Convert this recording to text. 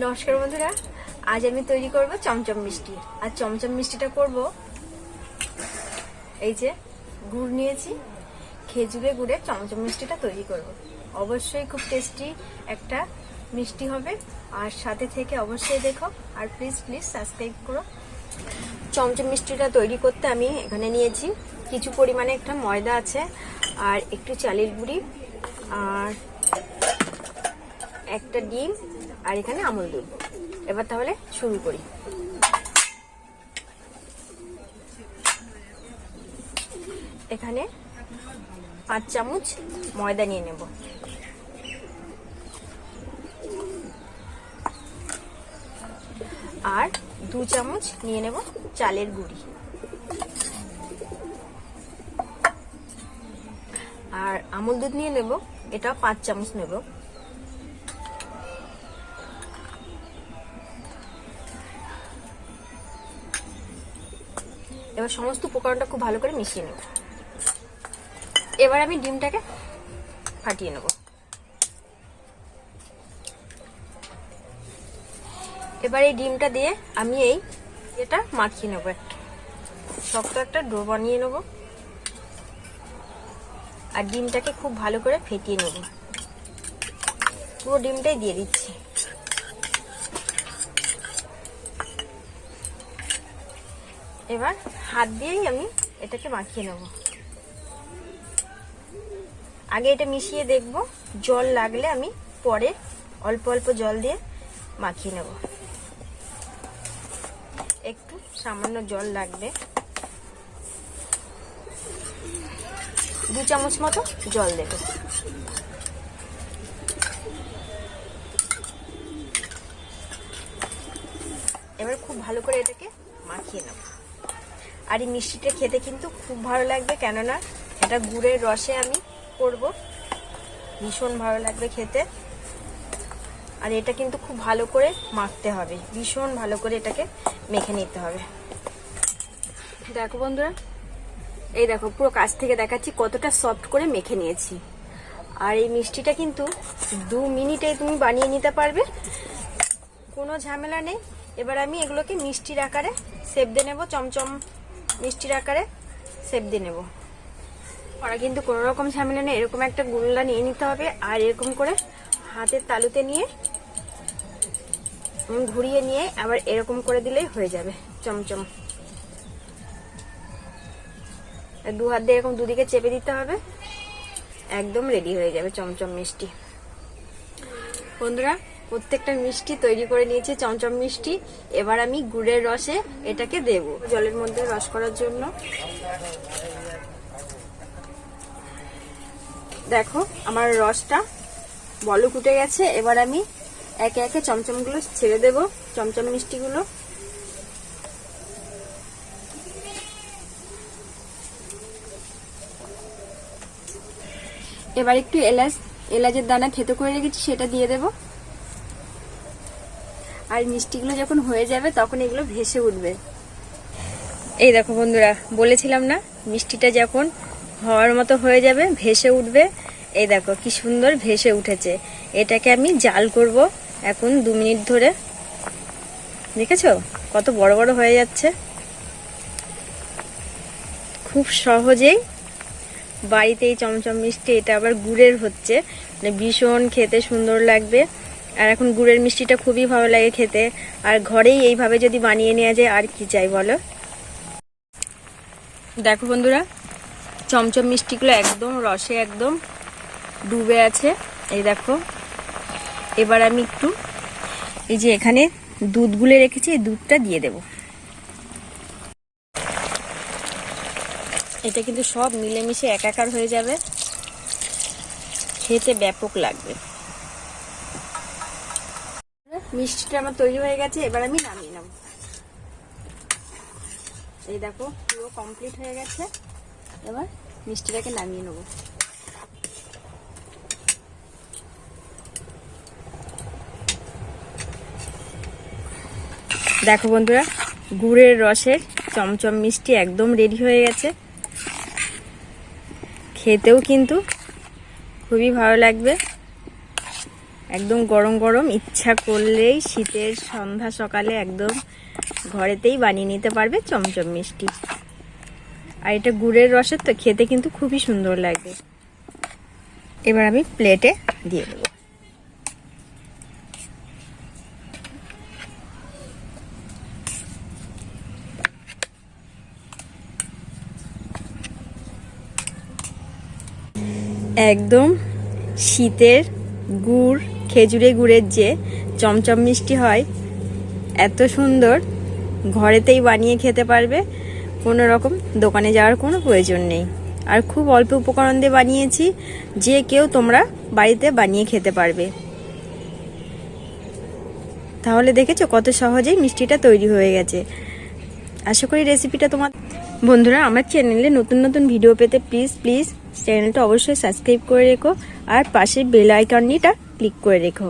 নমস্কার বন্ধুরা, আজ আমি তৈরি করব চমচম মিষ্টি। আর চমচম মিষ্টিটা করব এই যে গুড় নিয়েছি, খেজুরে গুড়ের চমচম মিষ্টিটা তৈরি করব। অবশ্যই খুব টেস্টি একটা মিষ্টি হবে। আর সাথে থেকে অবশ্যই দেখো, আর প্লিজ প্লিজ সাবস্ক্রাইব করো। চমচম মিষ্টিটা তৈরি করতে আমি এখানে নিয়েছি কিছু পরিমাণে একটা ময়দা আছে আর একটু চালের গুঁড়ি আর একটা ডিম আর এখানে আমল দুধ এবার তাহলে শুরু করি। এখানে পাঁচ চামচ ময়দা নিয়ে নেব। আর দু চামচ নিয়ে নেব চালের গুঁড়ি। আর আমল দুধ নিয়ে নেব, এটা পাঁচ চামচ নেব। এবার সমস্ত উপকরণটা খুব ভালো করে মিশিয়ে নেব। এবার আমি ডিমটাকে ফাটিয়ে নেব। এবার এই ডিমটা দিয়ে আমি এই এটা মাখিয়ে নেব একটা। শক্ত একটা ডো বানিয়ে নেব। আর ডিমটাকে খুব ভালো করে ফেটিয়ে নেব। পুরো ডিমটাই দিয়ে দিচ্ছি। এবার হাত দিয়েই আমি এটাকে মাখিয়ে নেব। আগে এটা মিশিয়ে দেখব, জল লাগলে আমি পরে অল্প অল্প জল দিয়ে মাখিয়ে নেব। একটু সামান্য জল লাগবে। দু চামচ মতো জল দেবে। এবার খুব ভালো করে এটাকে মাখিয়ে নেব। আর এই মিষ্টিটা খেতে কিন্তু খুব ভালো লাগবে, কেননা এটা গুড়ের রসে আমি করব। ভীষণ ভালো লাগবে খেতে। আর এটা কিন্তু খুব ভালো করে মাখতে হবে, ভীষণ ভালো করে এটাকে মেখে নিতে হবে। দেখো বন্ধুরা, এই দেখো পুরো কাছ থেকে দেখাচ্ছি কতটা সফট করে মেখে নিয়েছি। আর এই মিষ্টিটা কিন্তু দু মিনিটে তুমি বানিয়ে নিতে পারবে, কোনো ঝামেলা নেই। এবার আমি এগুলোকে মিষ্টির আকারে সেপ দিয়ে নেব, চমচম মিষ্টির আকারে সেপ দিয়ে নেব। ওরা কিন্তু কোনো রকম ঝামেলা নেই, এরকম একটা গুল্লা নিয়ে নিতে হবে আর এরকম করে হাতের তালুতে নিয়ে ঘুরিয়ে নিয়ে আবার এরকম করে দিলেই হয়ে যাবে, চমচম। দু হাত দিয়ে এরকম দুদিকে চেপে দিতে হবে, একদম রেডি হয়ে যাবে চমচম মিষ্টি। বন্ধুরা প্রত্যেকটা মিষ্টি তৈরি করে নিয়েছি, চমচম মিষ্টি। এবার আমি গুড়ের রসে এটাকে দেব। জলের মধ্যে রস করার জন্য। দেখো, আমার রসটা বলক উঠে গেছে। এবার আমি একে একে চমচমগুলো ছেড়ে দেব, চমচম মিষ্টিগুলো। এবার একটু এলাচ, এলাচের দানা থেতো করে রেখেছি, সেটা দিয়ে দেব। আর মিষ্টিগুলো যখন হয়ে যাবে, তখন এগুলো ভেসে উঠবে। এই দেখো বন্ধুরা, বলেছিলাম না? মিষ্টিটা যখন হওয়ার মতো হয়ে যাবে, ভেসে উঠবে। এই দেখো কি সুন্দর ভেসে উঠেছে। এটাকে আমি জাল করব এখন দু মিনিট ধরে। দেখেছ? কত বড় বড় হয়ে যাচ্ছে। খুব সহজেই বাড়িতে এই চমচম মিষ্টি, এটা আবার গুড়ের হচ্ছে। মানে ভীষণ খেতে সুন্দর লাগবে। আর এখন গুড়ের মিষ্টিটা খুবই ভালো লাগে খেতে। আর ঘরেই এইভাবে যদি বানিয়ে নেওয়া যায়, আর কি চাই বলো? দেখো বন্ধুরা, চমচম মিষ্টিগুলো একদম রসে একদম ডুবে আছে। এই দেখো, এবার আমি একটু এই যে এখানে দুধ গুলে রেখেছি, এই দুধটা দিয়ে দেব। এটা কিন্তু সব মিলেমিশে একাকার হয়ে যাবে। খেতে ব্যাপক লাগবে। মিষ্টিটা আমার তৈরি হয়ে গেছে, এবার আমি নামিয়ে নেব। এই দেখো, পুরো কমপ্লিট হয়ে গেছে। এবার মিষ্টিটাকে নামিয়ে নেব। দেখো বন্ধুরা, গুড়ের রসের চমচম মিষ্টি একদম রেডি হয়ে গেছে। খেতেও কিন্তু খুবই ভালো লাগবে। একদম গরম গরম, ইচ্ছা করলেই শীতের সন্ধ্যা সকালে একদম ঘরেতেই বানিয়ে নিতে পারবে চমচম মিষ্টি। আর এটা গুড়ের রসের তো খেতে কিন্তু খুবই সুন্দর লাগবে এবার আমি প্লেটে দিয়ে দেবো। একদম শীতের গুড় খেজুরে গুড়ের যে চমচম মিষ্টি হয়, এত সুন্দর, ঘরেতেই বানিয়ে খেতে পারবে। কোনো রকম দোকানে যাওয়ার কোনো প্রয়োজন নেই। আর খুব অল্প উপকরণ দিয়ে বানিয়েছি, যে কেউ তোমরা বাড়িতে বানিয়ে খেতে পারবে। তাহলে দেখেছ কত সহজেই মিষ্টিটা তৈরি হয়ে গেছে। আশা করি রেসিপিটা তোমার বন্ধুরা, আমার চ্যানেলে নতুন নতুন ভিডিও পেতে প্লিজ প্লিজ চ্যানেলটা অবশ্যই সাবস্ক্রাইব করে রেখো। আর পাশের বেল আইকনটা ক্লিক করে রেখো।